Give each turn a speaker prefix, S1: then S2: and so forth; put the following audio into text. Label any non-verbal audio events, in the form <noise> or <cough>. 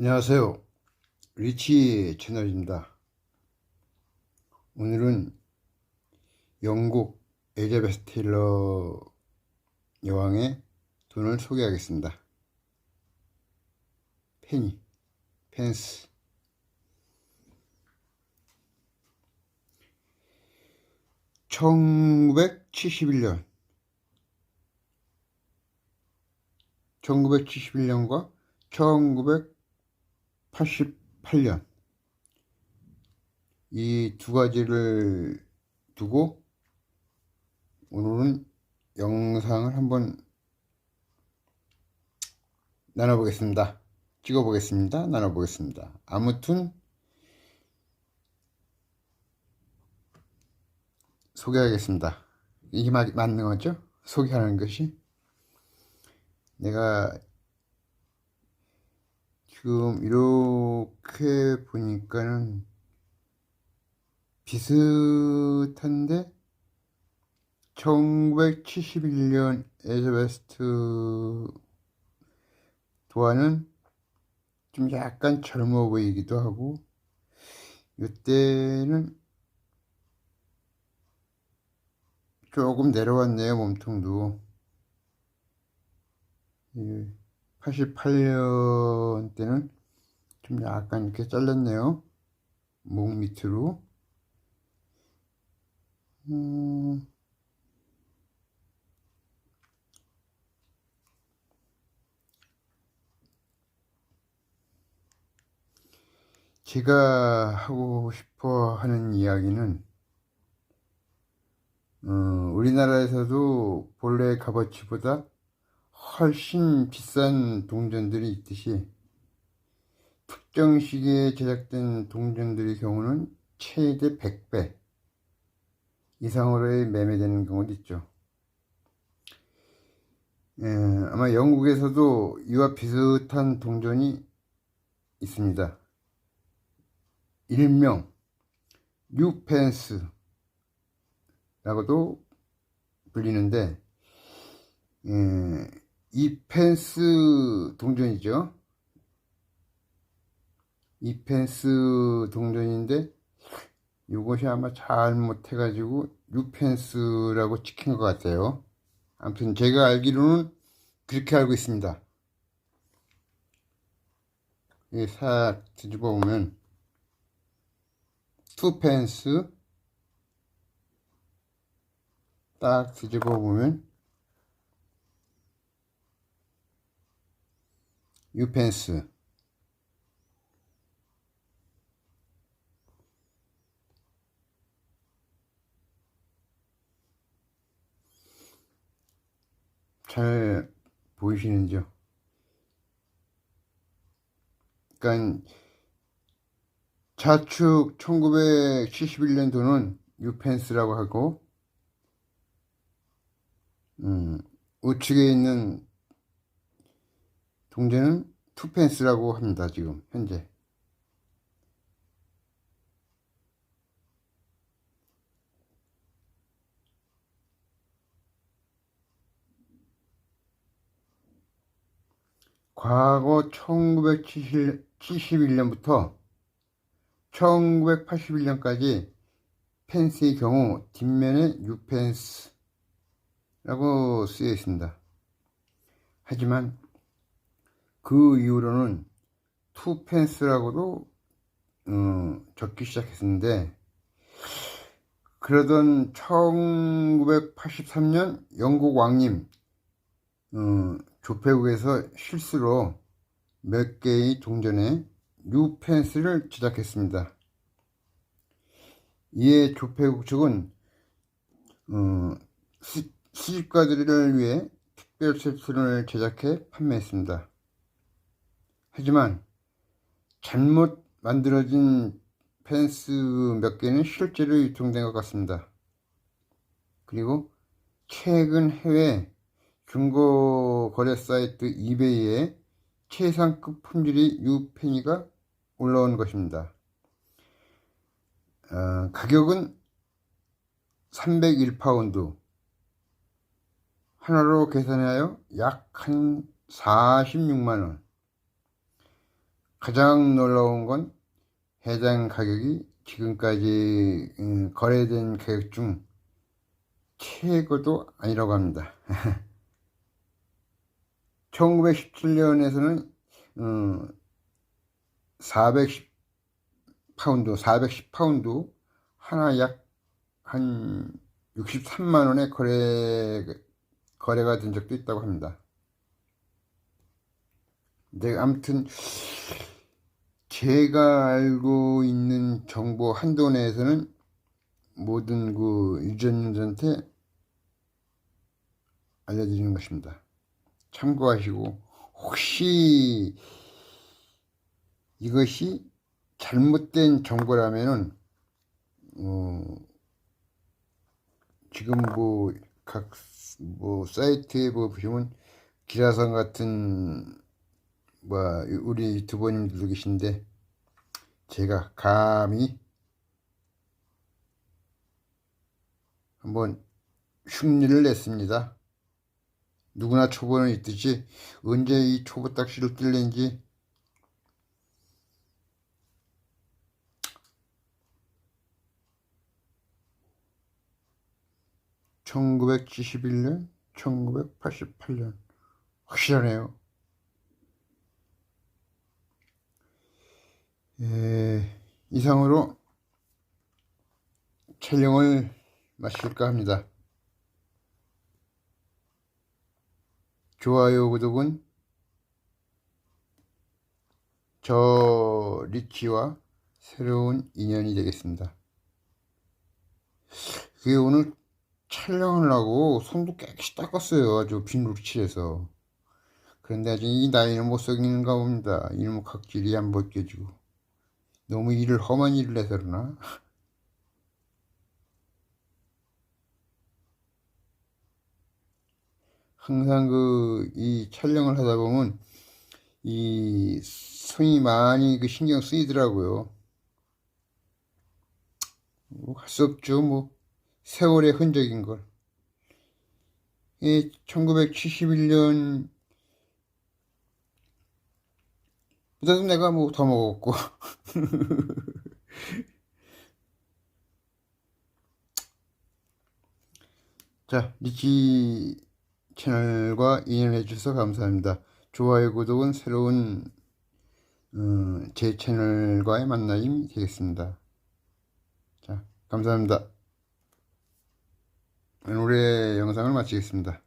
S1: 안녕하세요. 리치 채널입니다. 오늘은 영국 엘자베스 테일러 여왕의 돈을 소개하겠습니다. 페니, 펜스. (1971년) (1971년과) (1900) 88년 이 두 가지를 두고 오늘은 영상을 한번 나눠보겠습니다. 찍어보겠습니다. 나눠보겠습니다. 아무튼 소개하겠습니다. 이게 맞, 맞는 거죠? 소개하는 것이 내가 지금 이렇게 보니까는 비슷한데 1971년 에즈베스트 도안은 좀 약간 젊어 보이기도 하고 이때는 조금 내려왔네요 몸통도 88년 때는 좀 약간 이렇게 잘렸네요. 목 밑으로. 음, 제가 하고 싶어 하는 이야기는 어, 우리나라에서도 본래 값어치보다 훨씬 비싼 동전들이 있듯이 특정 시기에 제작된 동전들의 경우는 최대 100배 이상으로의 매매되는 경우도 있죠. 예, 아마 영국에서도 이와 비슷한 동전이 있습니다. 일명 뉴펜스라고도 불리는데 예, 이 펜스 동전이죠. 이 펜스 동전인데 이것이 아마 잘못해가지고 유펜스라고 찍힌 것 같아요. 아무튼 제가 알기로는 그렇게 알고 있습니다. 싹 뒤집어 보면 투펜스 딱 뒤집어 보면 유펜스 잘 보이시는지요? 그러니까 좌측 1971년도는 유펜스라고 하고 음, 우측에 있는 동전은 투펜스라고 합니다. 지금 현재. 과거 1971년부터 1981년까지 펜스의 경우 뒷면에 뉴펜스라고 쓰여 있습니다. 하지만 그 이후로는 투펜스라고도 어, 적기 시작했는데 그러던 1983년 영국 왕님 어, 조폐국에서 실수로 몇 개의 동전에 뉴펜스를 제작했습니다. 이에 조폐국 측은 어, 수집가들을 위해 특별 제품을 제작해 판매했습니다. 하지만 잘못 만들어진 펜스 몇 개는 실제로 유통된 것 같습니다. 그리고 최근 해외 중고 거래 사이트 이베이에 최상급 품질의 유페니가 올라온 것입니다. 어, 가격은 301파운드 하나로 계산하여 약 한 46만원 가장 놀라운 건 해당 가격이 지금까지 음, 거래된 가격 중 최고도 아니라고 합니다. <laughs> 1917년에서는 410 파운드, 410 파운드 하나 약 한 63만 원에 거래 거래가 된 적도 있다고 합니다. 네, 아무튼 제가 알고 있는 정보 한도 내에서는 모든 그 유전자한테 알려드리는 것입니다. 참고하시고 혹시 이것이 잘못된 정보라면은 어, 지금 뭐각뭐 사이트에 뭐 보시면 기라성 같은 뭐 우리 유튜버님들도 계신데 제가 감히 한번 흉내를 냈습니다. 누구나 초보는 있듯이 언제 이 초보 딱지를 뜰는지 (1971년) (1988년) 확실하네요 예, 이상으로 촬영을 마칠까 합니다. 좋아요, 구독은 저 리치와 새로운 인연이 되겠습니다. 그게 오늘 촬영을 하고 손도 깨끗이 닦았어요. 아주 칠해서. 그런데 아직 이 나이는 못 속이는가 봅니다. 이놈의 각질이 안 벗겨지고. 너무 일을 험한 일을 해서 그러나? <laughs> 항상 그, 이 촬영을 하다 보면, 이 손이 많이 그 신경 쓰이더라고요. 뭐할수 없죠, 뭐. 세월의 흔적인 걸. 이 1971년, 그래도 내가 뭐 더 먹었고. <laughs> 자, 리치 채널과 인연해 주셔서 감사합니다. 좋아요, 구독은 새로운 어, 제 채널과의 만남이 되겠습니다. 자, 감사합니다. 오늘의 영상을 마치겠습니다.